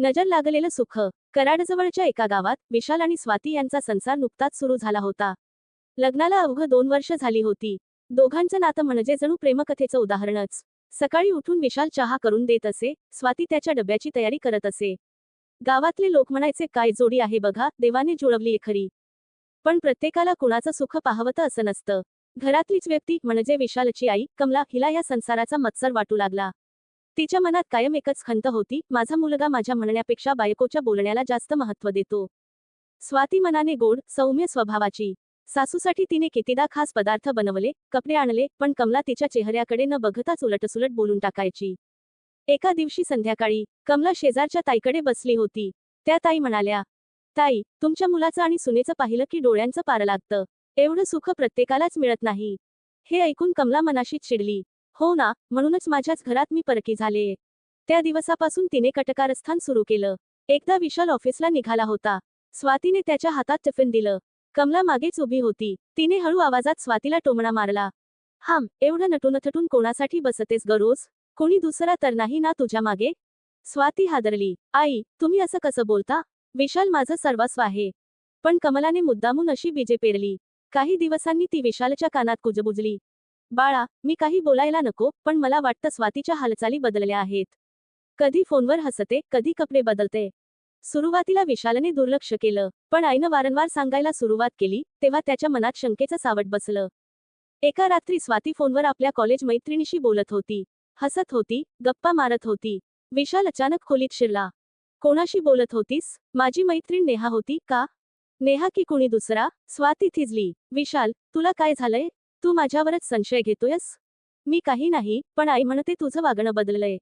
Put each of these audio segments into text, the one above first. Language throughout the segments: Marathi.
नजर लागलेलं सुख. कराडजवळच्या एका गावात विशाल आणि स्वाती यांचा संसार नुकताच सुरू झाला होता. लग्नाला अवघ दोन वर्ष झाली होती. दोघांचं नातं म्हणजे जणू प्रेमकथेचं उदाहरणच. सकाळी उठून विशाल चहा करून देत असे स्वाती त्याच्या डब्याची तयारी करत असे. गावातले लोक म्हणायचे काय जोडी आहे बघा देवाने जुळवली खरी. पण प्रत्येकाला कुणाचं सुख पाहवतं असं नसतं. घरातलीच व्यक्ती म्हणजे विशालची आई कमला हिला या संसाराचा मत्सर वाटू लागला. तिच्या मनात कायम एकच खंत होती माझा मुलगा माझ्या म्हणण्यापेक्षा बायकोच्या बोलण्याला जास्त महत्त्व देतो. स्वाती मनाने गोड सौम्य स्वभावाची. सासूसाठी तिने कितीदा खास पदार्थ बनवले कपडे आणले पण कमला तिच्या चेहऱ्याकडे न बघताच उलटसुलट बोलून टाकायची. एका दिवशी संध्याकाळी कमला शेजारच्या ताईकडे बसली होती. त्या ताई म्हणाल्या ताई तुमच्या मुलाचं आणि सुनेचं पाहिलं की डोळ्यांचं पार लागतं. एवढं सुख प्रत्येकालाच मिळत नाही. हे ऐकून कमला मनाशीच चिडली. हो ना म्हणूनच माझ्याच घरात मी परकी झाले. त्या दिवसापासून तिने कटकारस्थान सुरू केलं. एकदा विशाल ऑफिसला निघाला होता. स्वातीने त्याच्या हातात टिफिन दिलं. कमला मागेच उभी होती. तिने हळू आवाजात स्वातीला टोमणा मारला. हाम एवढं नटूनथटून कोणासाठी बसतेस गरोज कोणी दुसरा तर नाही ना तुझ्या मागे? स्वाती हादरली. आई तुम्ही असं कसं बोलता? विशाल माझं सर्वस्व आहे. पण कमलाने मुद्दामून अशी बीजे पेरली. काही दिवसांनी ती विशालच्या कानात कुजबुजली. बाळा मी काही बोलायला नको पण मला वाटतं स्वातीच्या हालचाली बदलल्या आहेत. कधी फोनवर हसते कधी कपडे बदलते. सुरुवातीला विशालने दुर्लक्ष केलं पण आईनं वारंवार सांगायला सुरुवात केली तेव्हा त्याच्या मनात शंकेचं सावट बसलं. एका रात्री स्वाती फोनवर आपल्या कॉलेज मैत्रिणीशी बोलत होती हसत होती गप्पा मारत होती. विशाल अचानक खोलीत शिरला. कोणाशी बोलत होतीस? माझी मैत्रीण नेहा होती का? नेहा की कुणी दुसरा? स्वाती थिजली. विशाल तुला काय झालंय? तू माझ्यावरच संशय घेतोयस? मी काही नाही पण आई म्हणते तुझं वागणं बदललंय.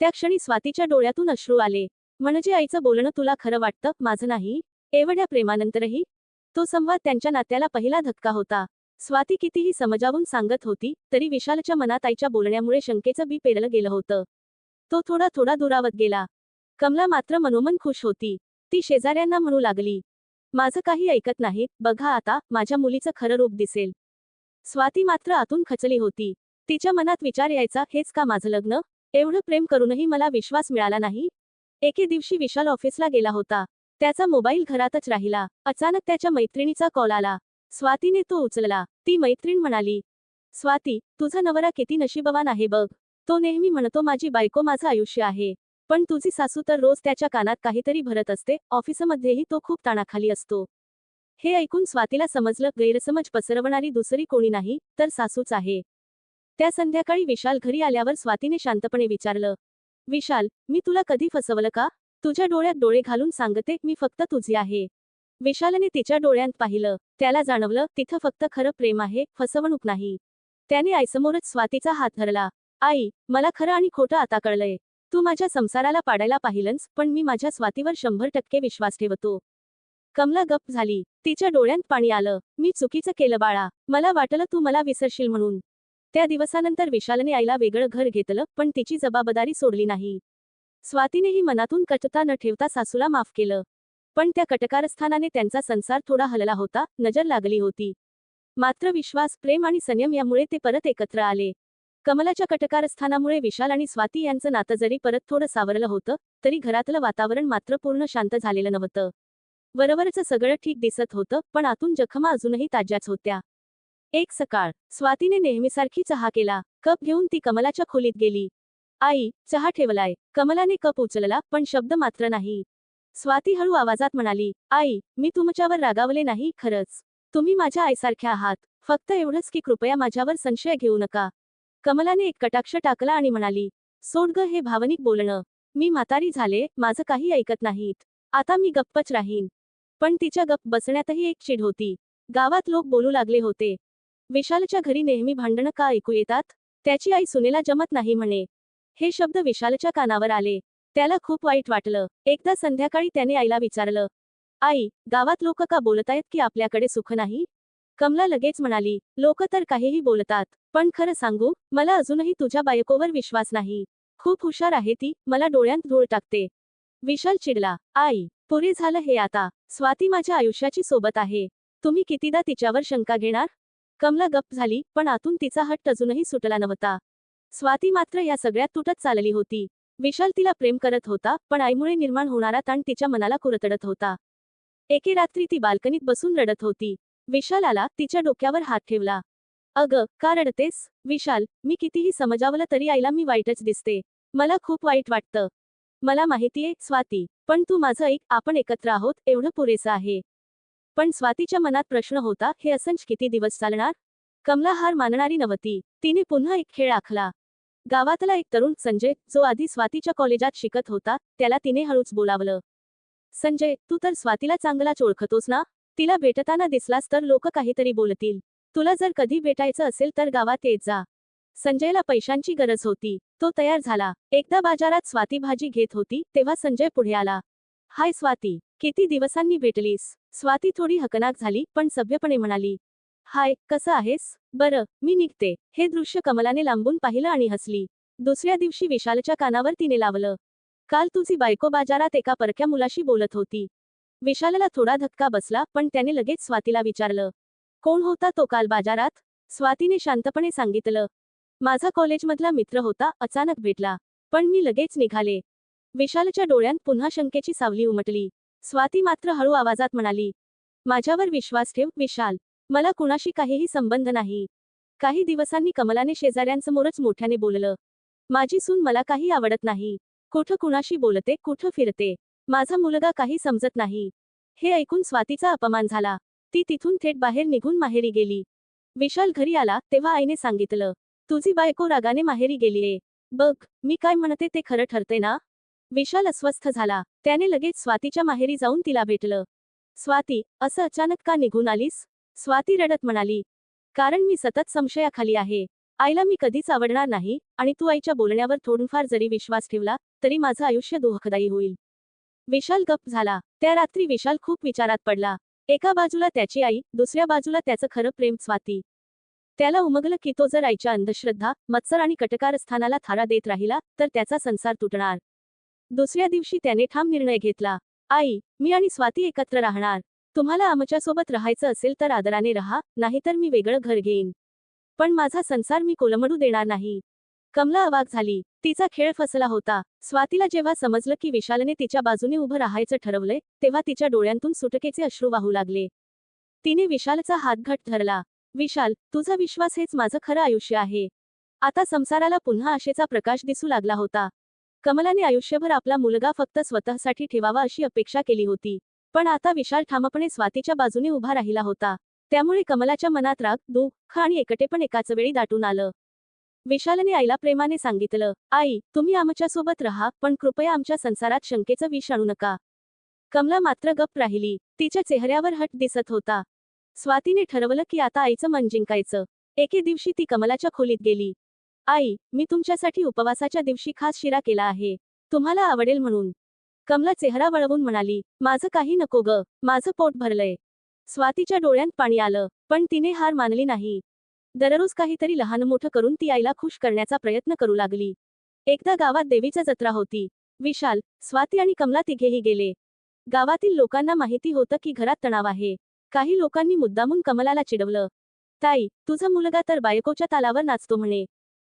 त्या क्षणी स्वातीच्या डोळ्यातून अश्रू आले. म्हणजे आईचं बोलणं तुला खरं वाटतं माझं नाही? एवढ्या प्रेमानंतरही? तो संवाद त्यांच्या नात्याला पहिला धक्का होता. स्वाती कितीही समजावून सांगत होती तरी विशालच्या मनात आईच्या बोलण्यामुळे शंकेचं बी पेरलं गेलं होतं. तो थोडा थोडा दुरावत गेला. कमला मात्र मनोमन खुश होती. ती शेजाऱ्यांना म्हणू लागली. माझं काही ऐकत नाहीत बघा आता माझ्या मुलीचं खरं रूप दिसेल. स्वाती मात्र आतून खचली होती. तिच्या मनात विचार यायचा हेच का माझं लग्न? एवढं प्रेम करूनही मला विश्वास मिळाला नाही? एके दिवशी विशाल ऑफिसला गेला होता. त्याचा मोबाईल घरातच राहिला. अचानक त्याच्या मैत्रिणीचा कॉल आला. स्वातीने तो उचलला. ती मैत्रीण म्हणाली स्वाती तुझा नवरा किती नशीबवान आहे बघ. तो नेहमी म्हणतो माझी बायको माझं आयुष्य आहे. पण तुझी सासू तर रोज त्याच्या कानात काहीतरी भरत असते. ऑफिसमध्येही तो खूप ताणाखाली असतो. हे ऐकून स्वातीला समजलं गैरसमज पसरवणारी दुसरी कोणी नाही तर सासूच आहे. त्या संध्याकाळी विशाल घरी आल्यावर स्वातीने शांतपणे विचारलं विशाल मी तुला कधी फसवलं का? तुझ्या डोळ्यात डोळे घालून सांगते मी फक्त तुझी आहे. विशालने तिच्या डोळ्यांत पाहिलं त्याला जाणवलं तिथं फक्त खरं प्रेम आहे फसवणूक नाही. त्याने आईसमोरच स्वातीचा हात धरला आई मला खरं आणि खोटं आता कळलंय. तू माझ्या संसाराला पाडायला पाहिलंस पण मी माझ्या स्वातीवर शंभर टक्के विश्वास ठेवतो. कमला गप्प झाली. तिच्या डोळ्यांत पाणी आलं. मी चुकीचं केलं बाळा. मला वाटलं तू मला विसरशील म्हणून. त्या दिवसानंतर विशालने आईला वेगळं घर घेतलं पण तिची जबाबदारी सोडली नाही. स्वातीनेही मनातून कटता न ठेवता सासूला माफ केलं. पण त्या कटकारस्थानाने त्यांचा संसार थोडा हलला होता नजर लागली होती. मात्र विश्वास प्रेम आणि संयम यामुळे ते परत एकत्र आले. कमलाच्या कटकारस्थानामुळे विशाल आणि स्वाती यांचं नातं जरी परत थोडं सावरलं होतं तरी घरातलं वातावरण मात्र पूर्ण शांत झालेलं नव्हतं. वरवरचं सगळं ठीक दिसत होतं पण आतून जखमा अजूनही ताज्याच होत्या. एक सकाळ स्वातीने नेहमीसारखी चहा केला कप घेऊन ती कमलाच्या खोलीत गेली. आई चहा ठेवलाय. कमलाने कप उचलला पण शब्द मात्र नाही. स्वाती हळू आवाजात म्हणाली आई मी तुमच्यावर रागावले नाही खरंच. तुम्ही माझ्या आईसारख्या आहात. फक्त एवढंच की कृपया माझ्यावर संशय घेऊ नका. कमलाने एक कटाक्ष टाकला आणि म्हणाली सोड ग हे भावनिक बोलणं. मी म्हातारी झाले माझं काही ऐकत नाहीत. आता मी गप्पच राहीन. पण तिच्या गप्प बसण्यातही एक चिड होती. गावात लोक बोलू लागले होते. विशालच्या घरी नेहमी भांडणं का ऐकू येतात? त्याची आई सुनेला जमत नाही म्हणे. हे शब्द विशालच्या कानावर आले. त्याला खूप वाईट वाटलं. एकदा संध्याकाळी त्याने आईला विचारलं आई गावात लोक का बोलतायत की आपल्याकडे सुख नाही? कमला लगेच म्हणाली लोक तर काहीही बोलतात पण खरं सांगू मला अजूनही तुझ्या बायकोवर विश्वास नाही. खूप हुशार आहे ती मला डोळ्यांत धूळ टाकते. विशाल चिडला आई पुरे झालं हे आता. स्वाती माझ्या आयुष्याची सोबत आहे. तुम्ही कितीदा तिच्यावर शंका घेणार? कमला गप्प झाली पण आतून तिचा हट्ट अजूनही सुटला नव्हता. स्वाती मात्र या सगळ्यात तुटत चालली होती. विशाल तिला प्रेम करत होता पण आईमुळे निर्माण होणारा ताण तिच्या मनाला कुरतडत होता. एके रात्री ती बाल्कनीत बसून रडत होती. विशाल आला तिच्या डोक्यावर हात ठेवला. अग का रडतेस? विशाल मी कितीही समजावलं तरी आईला मी वाईटच दिसते. मला खूप वाईट वाटतं. मला माहितीये स्वाती पण तू माझं ऐक आपण एकत्र आहोत एवढं पुरेसं आहे. पण स्वातीच्या मनात प्रश्न होता हे असंच किती दिवस चालणार? कमला हार मानणारी नव्हती. तिने पुन्हा एक खेळ आखला. गावातला एक तरुण संजय जो आधी स्वातीच्या कॉलेजात शिकत होता त्याला तिने हळूच बोलावलं. संजय तू तर स्वातीला चांगलाच ओळखतोस ना? तिला भेटताना दिसलास तर लोक काहीतरी बोलतील. तुला जर कधी भेटायचं असेल तर गावात येत जा. संजयला पैशांची गरज होती. तो तयार झाला. एकदा बाजारात स्वाती भाजी घेत होती तेव्हा संजय पुढे आला. हाय स्वाती किती दिवसांनी भेटलीस? स्वाती थोडी हकनाक झाली पण सभ्यपणे म्हणाली. हाय कसं आहेस? बरं मी निघते. हे दृश्य कमलाने लांबून पाहिलं आणि हसली. दुसऱ्या दिवशी विशालच्या कानावर तिने लावलं. काल तुझी बायको बाजारात एका परक्या मुलाशी बोलत होती. विशालला थोडा धक्का बसला पण त्याने लगेच स्वातीला विचारलं. कोण होता तो काल बाजारात? स्वातीने शांतपणे सांगितलं. माझा कॉलेजमधला मित्र होता अचानक भेटला. पण मी लगेच निघाले. विशालच्या डोळ्यांत पुन्हा शंकेची सावली उमटली. स्वाती मात्र हळू आवाजात म्हणाली माझ्यावर विश्वास ठेव विशाल. मला कुणाशी काहीही संबंध नाही. काही दिवसांनी कमलाने शेजाऱ्यांसमोरच मोठ्याने बोललं. माझी सून मला काही आवडत नाही. कुठं कुणाशी बोलते कुठं फिरते. माझा मुलगा काही समजत नाही. हे ऐकून स्वातीचा अपमान झाला. ती तिथून थेट बाहेर निघून माहेरी गेली. विशाल घरी आला तेव्हा आईने सांगितलं तुझी बायको रागाने माहेरी गेलीये. बघ मी काय म्हणते ते खरं ठरते ना? विशाल अस्वस्थ झाला. त्याने लगेच स्वातीच्या माहेरी जाऊन तिला भेटलं. स्वाती असं अचानक का निघून आलीस? स्वाती रडत म्हणाली कारण मी सतत संशयाखाली आहे. आईला मी कधीच आवडणार नाही आणि तू आईच्या बोलण्यावर थोडंफार जरी विश्वास ठेवला तरी माझं आयुष्य दुःखदायी होईल. विशाल गप्प झाला. त्या रात्री विशाल खूप विचारात पडला. एका बाजूला त्याची आई दुसऱ्या बाजूला त्याचं खरं प्रेम स्वाती. त्याला उमगलं की तो जर आईच्या अंधश्रद्धा मत्सर आणि कटकारस्थानाला थारा देत राहिला तर त्याचा संसार तुटणार. दुसऱ्या दिवशी त्याने ठाम निर्णय घेतला. आई मी आणि स्वाती एकत्र राहणार. तुम्हाला आमच्यासोबत राहायचं असेल तर आदराने राहा नाहीतर मी वेगळं घर घेईन. पण माझा संसार मी कोलमडू देणार नाही. कमला अवाक झाली. तिचा खेळ फसला होता. स्वातीला जेव्हा समजलं की विशालने तिच्या बाजूने उभं राहायचं ठरवलंय तेव्हा तिच्या डोळ्यांतून सुटकेचे अश्रू वाहू लागले. तिने विशालचा हात घट धरला. विशाल तुझा विश्वास हेच माझं खरं आयुष्य आहे. आता संसाराला पुन्हा आशेचा प्रकाश दिसू लागला होता. कमलाने आयुष्यभर आपला मुलगा फक्त स्वतःसाठी ठेवावा अशी अपेक्षा केली होती. पण आता विशाल ठामपणे स्वातीच्या बाजूने उभा राहिला होता. त्यामुळे कमलाच्या मनात राग दुःख आणि एकटेपण एकाच वेळी दाटून आलं. विशालने आईला प्रेमाने सांगितलं आई तुम्ही आमच्यासोबत राहा पण कृपया आमच्या संसारात शंकेचं विष आणू नका. कमला मात्र गप्प राहिली. तिच्या चेहऱ्यावर हट दिसत होता. स्वातीने ठरवलं की आता आईचं मन जिंकायचं. एके दिवशी ती कमलाच्या खोलीत गेली. आई मी तुमच्यासाठी उपवासाच्या दिवशी खास शिरा केला आहे. तुम्हाला आवडेल म्हणून. कमला चेहरा वळवून म्हणाली माझं काही नको ग माझं पोट भरलंय. स्वातीच्या डोळ्यांत पाणी आलं पण तिने हार मानली नाही. दररोज काहीतरी लहान मोठं करून ती आईला खुश करण्याचा प्रयत्न करू लागली. एकदा गावात देवीचा जत्रा होती. विशाल स्वाती आणि कमला तिघेही गेले. गावातील लोकांना माहिती होतं की घरात तणाव आहे. काही लोकांनी मुद्दामून कमलाला चिडवलं. ताई तुझा मुलगा तर बायकोच्या तालावर नाचतो म्हणे.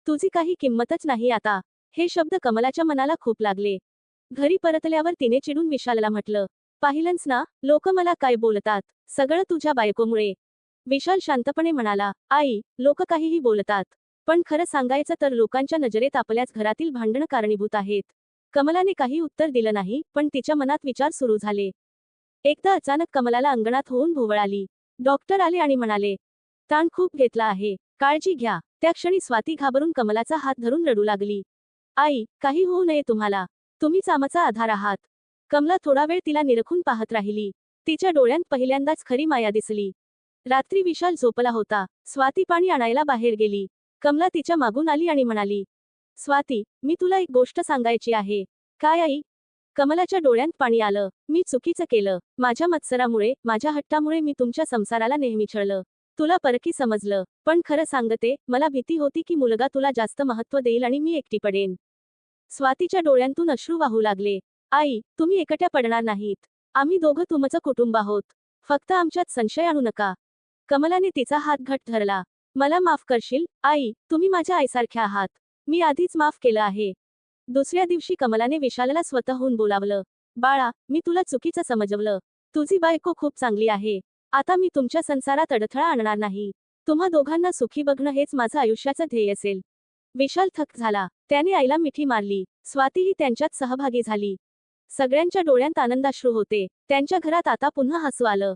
तुझी काही किंमतच नाही आता. हे शब्द कमलाच्या मनाला खूप लागले. घरी परतल्यावर तिने चिडून विशालला म्हटलं पाहिलंच ना लोक मला काय बोलतात? सगळं तुझ्या बायकोमुळे. विशाल शांतपणे म्हणाला आई लोक काहीही बोलतात पण खरं सांगायचं तर लोकांच्या नजरेत आपल्याच घरातील भांडणं कारणीभूत आहेत. कमलाने काही उत्तर दिलं नाही पण तिच्या मनात विचार सुरू झाले. एकदा अचानक कमलाला अंगणात होऊन भोवळ आली. डॉक्टर आले आणि म्हणाले ताण खूप घेतला आहे. काळजी घ्या. त्या क्षणी स्वाती घाबरून कमलाचा हात धरून रडू लागली. आई काही होऊ नये तुम्हाला. तुम्हीच आमचा आधार आहात. कमला थोडा वेळ तिला निरखून पाहत राहिली. तिच्या डोळ्यांत पहिल्यांदाच खरी माया दिसली. रात्री विशाल झोपला होता. स्वाती पाणी आणायला बाहेर गेली. कमला तिच्या मागून आली आणि म्हणाली स्वाती मी तुला एक गोष्ट सांगायची आहे. काय आई कमलाच्या डोळ्यांत पाणी आलं. मी चुकीचं केलं. माझ्या मत्सरामुळे माझ्या हट्टामुळे मी तुमच्या संसाराला नेहमी छळलं. तुला परकी समजलं. पण खरं सांगते मला भीती होती की मुलगा तुला जास्त महत्त्व देईल आणि मी एकटी पडेन. स्वातीच्या डोळ्यांतून अश्रू वाहू लागले. आई तुम्ही एकट्या पडणार नाहीत. आम्ही दोघं तुमचं कुटुंब आहोत. फक्त आमच्यात संशय आणू नका. कमलाने तिचा हात घट धरला. मला माफ करशील? आई तुम्ही माझ्या आईसारख्या आहात. मी आधीच माफ केलं आहे. दुसऱ्या दिवशी कमलाने विशालला स्वतःहून बोलावलं बाळा मी तुला चुकीचं समजवलं. तुझी बायको खूप चांगली आहे. आता मी तुमच्या संसारात अडथळा आणणार नाही. तुम्हा दोघांना सुखी बघणं हेच माझं आयुष्याचं ध्येय असेल. विशाल थक झाला. त्याने आईला मिठी मारली. स्वातीही त्यांच्यात सहभागी झाली. सगळ्यांच्या डोळ्यांत आनंदाश्रू होते. त्यांच्या घरात आता पुन्हा हसू आलं.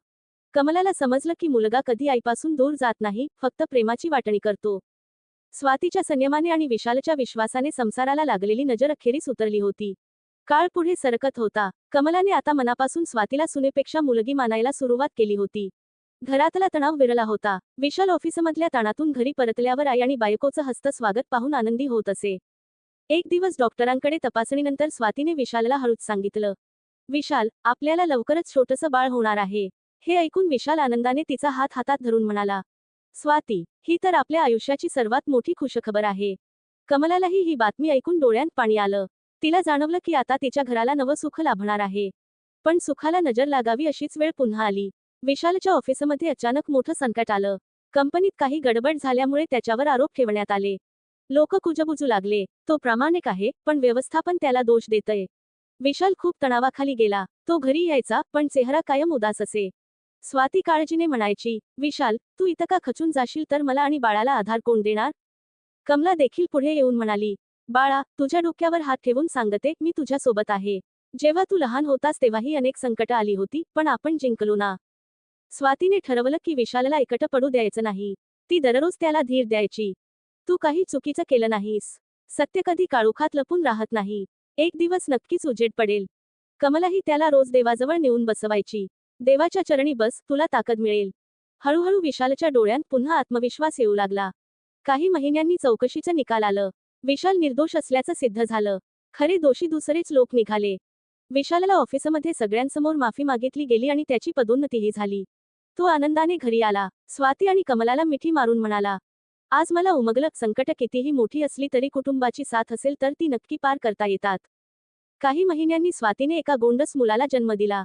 कमलाला समजलं की मुलगा कधी आईपासून दूर जात नाही फक्त प्रेमाची वाटणी करतो. स्वातीच्या संयमाने आणि विशालच्या विश्वासाने संसाराला लागलेली नजर अखेरीस उतरली होती. काळ पुढे सरकत होता. कमलाने आता मनापासून स्वातीला सुनेपेक्षा मुलगी मानायला सुरुवात केली होती. घरातला तणाव विरला होता. विशाल ऑफिसमधल्या ताणातून घरी परतल्यावर आई आणि बायकोचं हस्त स्वागत पाहून आनंदी होत असे. एक दिवस डॉक्टरांकडे तपासणीनंतर स्वातीने विशालला हळूच सांगितलं. विशाल आपल्याला लवकरच छोटसं बाळ होणार आहे. हे ऐकून विशाल आनंदाने तिचा हात हातात धरून म्हणाला. स्वाती ही तर आपल्या आयुष्याची सर्वात मोठी खुशखबर आहे. कमलालाही ही बातमी ऐकून डोळ्यांत पाणी आलं. तिला जाणवलं की आता तिच्या घराला नवं सुख लाभणार आहे. पण सुखाला नजर लागावी अशीच वेळ पुन्हा आली. विशालच्या ऑफिसमध्ये अचानक मोठं संकट आलं. कंपनीत काही गडबड झाल्यामुळे त्याच्यावर आरोप ठेवण्यात आले. लोक कुजबुजू लागले. तो प्रामाणिक आहे पण व्यवस्थापन त्याला दोष देतय. विशाल खूप तणावाखाली गेला. तो घरी यायचा पण चेहरा कायम उदास असे. स्वाती काळजीने म्हणायची विशाल तू इथं का खचून जाशील तर मला आणि बाळाला आधार कोण देणार? कमला देखील पुढे येऊन म्हणाली बाळा तुझ्या डोक्यावर हात ठेवून सांगते मी तुझ्या सोबत आहे. जेव्हा तू लहान होतास तेव्हाही अनेक संकट आली होती पण आपण जिंकलो ना. स्वातीने ठरवलं की विशालला एकटं पडू द्यायचं नाही. ती दररोज त्याला धीर द्यायची. तू काही चुकीचं केलं नाहीस. सत्य कधी काळोखात लपून राहत नाही. एक दिवस नक्कीच उजेड पडेल. कमलाही त्याला रोज देवाजवळ नेऊन बसवायची. देवाच्या चरणी बस तुला ताकद मिळेल. हळूहळू विशालच्या डोळ्यांत पुन्हा आत्मविश्वास येऊ लागला. काही महिन्यांनी चौकशीचं निकाल आलं. विशाल निर्दोष असल्याचं सिद्ध झालं. खरे दोषी दुसरेच लोक निघाले. विशालला ऑफिसमध्ये सगळ्यांसमोर माफी मागितली गेली आणि त्याची पदोन्नतीही झाली. तो आनंदाने घरी आला. स्वाती आणि कमलाला मिठी मारून म्हणाला आज मला उमगलं. संकट कितीही मोठी असली तरी कुटुंबाची साथ असेल तर ती नक्की पार करता येतात. काही महिन्यांनी स्वातीने एका गोंडस मुलाला जन्म दिला.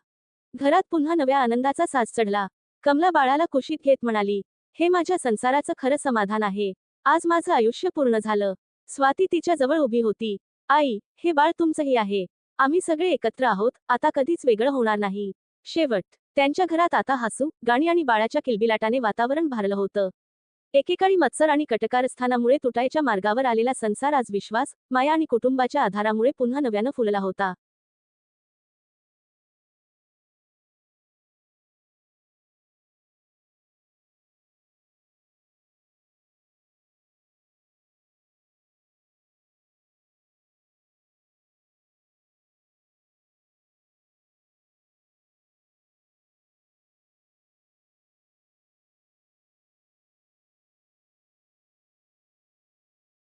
घरात पुन्हा नव्या आनंदाचा साज चढला. कमला बाळाला कुशीत घेत म्हणाली हे माझ्या संसाराचं खरं समाधान आहे. आज माझं आयुष्य पूर्ण झालं. स्वाती तिच्या जवळ उभी होती. आई हे बाळ तुमचंही आहे. आम्ही सगळे एकत्र आहोत. आता कधीच वेगळं होणार नाही. शेवट त्यांच्या घरात आता हसू गाणी आणि बाळाच्या किलबिलाटाने वातावरण भारलं होतं. एकेकाळी मत्सर आणि कटकारस्थानामुळे तुटायच्या मार्गावर आलेला संसार आज विश्वास माया आणि कुटुंबाच्या आधारामुळे पुन्हा नव्यानं फुलला होता.